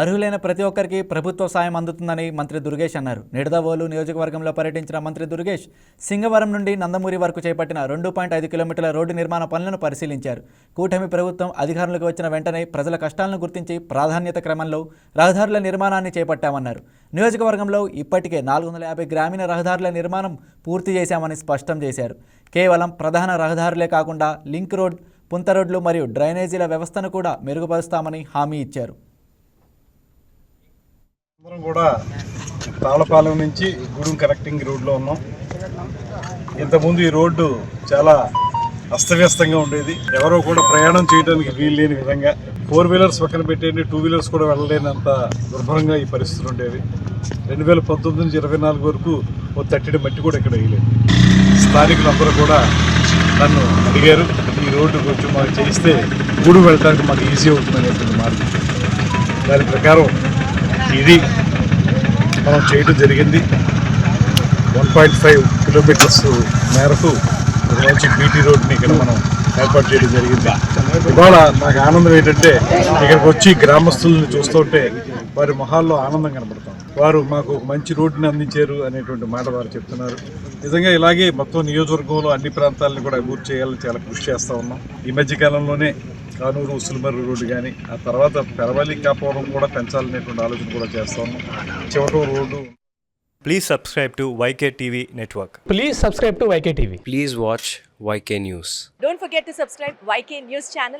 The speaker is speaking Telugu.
అర్హులైన ప్రతి ఒక్కరికి ప్రభుత్వ సాయం అందుతుందని మంత్రి దుర్గేష్ అన్నారు. నిడదవోలు నియోజకవర్గంలో పర్యటించిన మంత్రి దుర్గేష్ సింగవరం నుండి నందమూరి వరకు చేపట్టిన రెండు పాయింట్ ఐదు కిలోమీటర్ల రోడ్డు నిర్మాణ పనులను పరిశీలించారు. కూటమి ప్రభుత్వం అధికారంలోకి వచ్చిన వెంటనే ప్రజల కష్టాలను గుర్తించి ప్రాధాన్యత క్రమంలో రహదారుల నిర్మాణాన్ని చేపట్టామన్నారు. నియోజకవర్గంలో ఇప్పటికే నాలుగు వందల యాభై గ్రామీణ రహదారుల నిర్మాణం పూర్తి చేశామని స్పష్టం చేశారు. కేవలం ప్రధాన రహదారులే కాకుండా లింక్ రోడ్ పుంత రోడ్లు మరియు డ్రైనేజీల వ్యవస్థను కూడా మెరుగుపరుస్తామని హామీ ఇచ్చారు. అందరం కూడా తాళపాలెం నుంచి గూడెం కనెక్టింగ్ రోడ్లో ఉన్నాం. ఇంతకుముందు ఈ రోడ్డు చాలా అస్తవ్యస్తంగా ఉండేది. ఎవరో కూడా ప్రయాణం చేయడానికి వీలు లేని విధంగా ఫోర్ వీలర్స్ పక్కన పెట్టేయండి టూ వీలర్స్ కూడా వెళ్ళలేనంత దుర్భరంగా ఈ పరిస్థితులు ఉండేవి. రెండు వేల పంతొమ్మిది నుంచి ఇరవై నాలుగు వరకు ఓ తట్టిడి మట్టి కూడా ఇక్కడ వేయలేదు. స్థానికులందరూ కూడా నన్ను అడిగారు ఈ రోడ్డు కొంచెం మాకు చేయిస్తే గూడు వెళ్ళడానికి మాకు ఈజీ అవుతుంది అనేటువంటి మార్గం దాని ప్రకారం ఇది మనం చేయడం జరిగింది. వన్ పాయింట్ ఫైవ్ కిలోమీటర్స్ మేరకు ఒక మంచి బీటీ రోడ్ని ఇక్కడ మనం ఏర్పాటు చేయడం జరిగింది. ఇవాళ నాకు ఆనందం ఏంటంటే ఇక్కడికి వచ్చి గ్రామస్తులను చూస్తుంటే వారి మొహాల్లో ఆనందం కనబడతాం వారు మాకు మంచి రోడ్డుని అందించారు అనేటువంటి మాట వారు చెప్తున్నారు. నిజంగా ఇలాగే మొత్తం నియోజకవర్గంలో అన్ని ప్రాంతాలను కూడా అభివృద్ధి చేయాలని చాలా కృషి చేస్తూ ఉన్నాం. ఈ మధ్యకాలంలోనే కానూరు ఉసులమర్రి రోడ్డు కానీ ఆ తర్వాత పెరవల్లి కాపోవడం కూడా పెంచాలనేటువంటి ఆలోచన కూడా చేస్తాము. చివరి road please subscribe to YK TV network please subscribe to YK TV please watch YK news don't forget to subscribe YK news channel